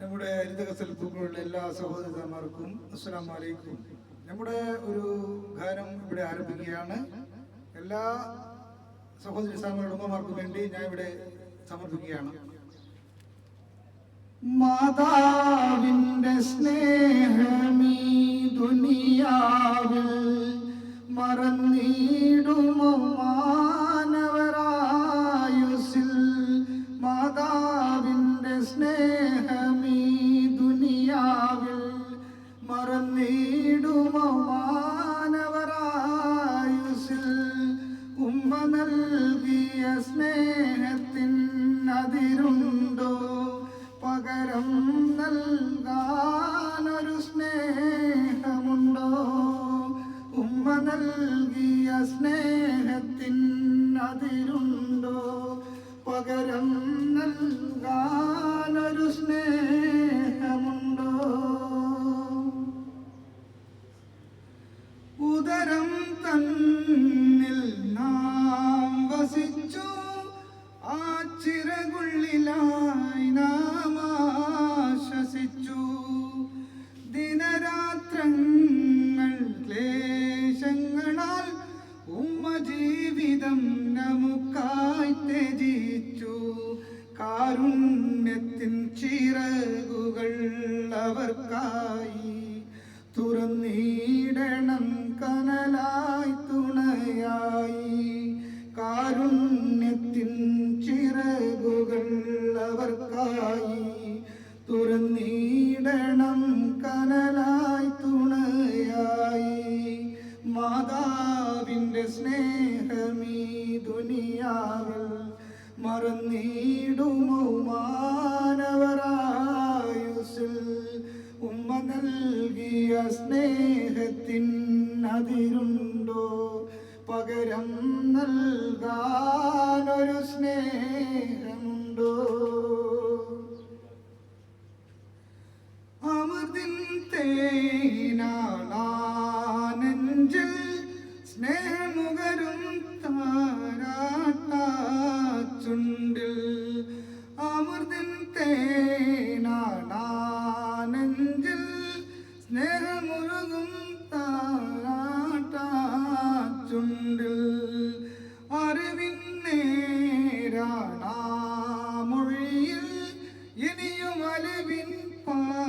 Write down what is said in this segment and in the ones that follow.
നമ്മുടെ ഹരിതകസൽ എല്ലാ സഹോദരന്മാർക്കും അസ്സാം വലൈക്കും നമ്മുടെ ഒരു ഗാനം ഇവിടെ ആരംഭിക്കുകയാണ്. എല്ലാ സഹോദരി സഹോദരങ്ങളുടെ ഉമ്മമാർക്കും വേണ്ടി ഞാൻ ഇവിടെ സമർപ്പിക്കുകയാണ്. മാതാവിന്റെ സ്നേഹമീ ദുനിയാവിൽ മറന്നിടുമോ നൽകിയ സ്നേഹത്തിൻ അതിരുണ്ടോ? പകരം നൽകാനൊരു സ്നേഹമുണ്ടോ? ഉദരം തന്നിൽ നാം വസിച്ചു ആ കാരുണ്യത്തിൻ ചിറകുകൾ അവർക്കായി തുറന്നീടണം കനലായി തുണയായി. കാരുണ്യത്തിൻ ചിറകുകൾ അവർക്കായി തുറന്നീടണം കനലായി മറന്നിടുമോ മാനവരായുസിൽ ഉമ്മ നൽകിയ സ്നേഹത്തിൻ അതിരുണ്ടോ? പകരം നൽകാനൊരു സ്നേഹമുണ്ടോ? സ്നേഹമുരുകും താരാട്ടാച്ചുണ്ടിൽ അറിവിൻ നേരാണാമൊഴിയിൽ ഇനിയും അലിവിൻ പാലാണാമാറിൽ.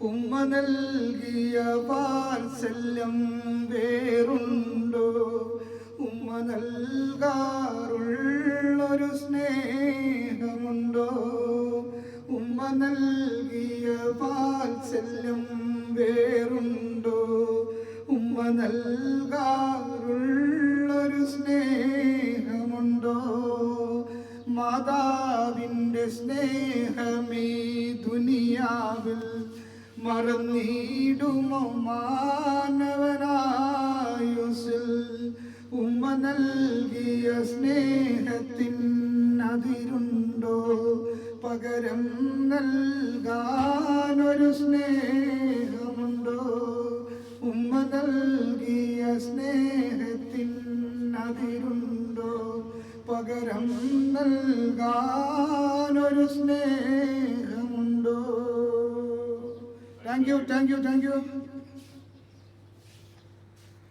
ഉമ്മ നൽകിയ വാത്സല്യം വേറുണ്ടോ? ഉമ്മ നൽകാറുള്ളൊരു സ്നേഹമുണ്ടോ? നൽകിയ വാത്സല്യം വേറുണ്ടോ? ഉമ്മ നൽകാറുള്ളൊരു സ്നേഹമുണ്ടോ? മാതാവിന്റെ സ്നേഹമേ ദുനിയാവിൽ മറന്നിടുമോ? മാനവനായുസിൽ ഉമ്മ നൽകിയ സ്നേഹത്തിൻ അതിരുണ്ടോ പകരം നൽകാനൊരു സ്നേഹമുണ്ടോ? ഉമ്മ നൽകിയ സ്നേഹത്തിൻ അതിരുണ്ടോ പകരം നൽകാനൊരു സ്നേഹമുണ്ടോ? Thank you thank you thank you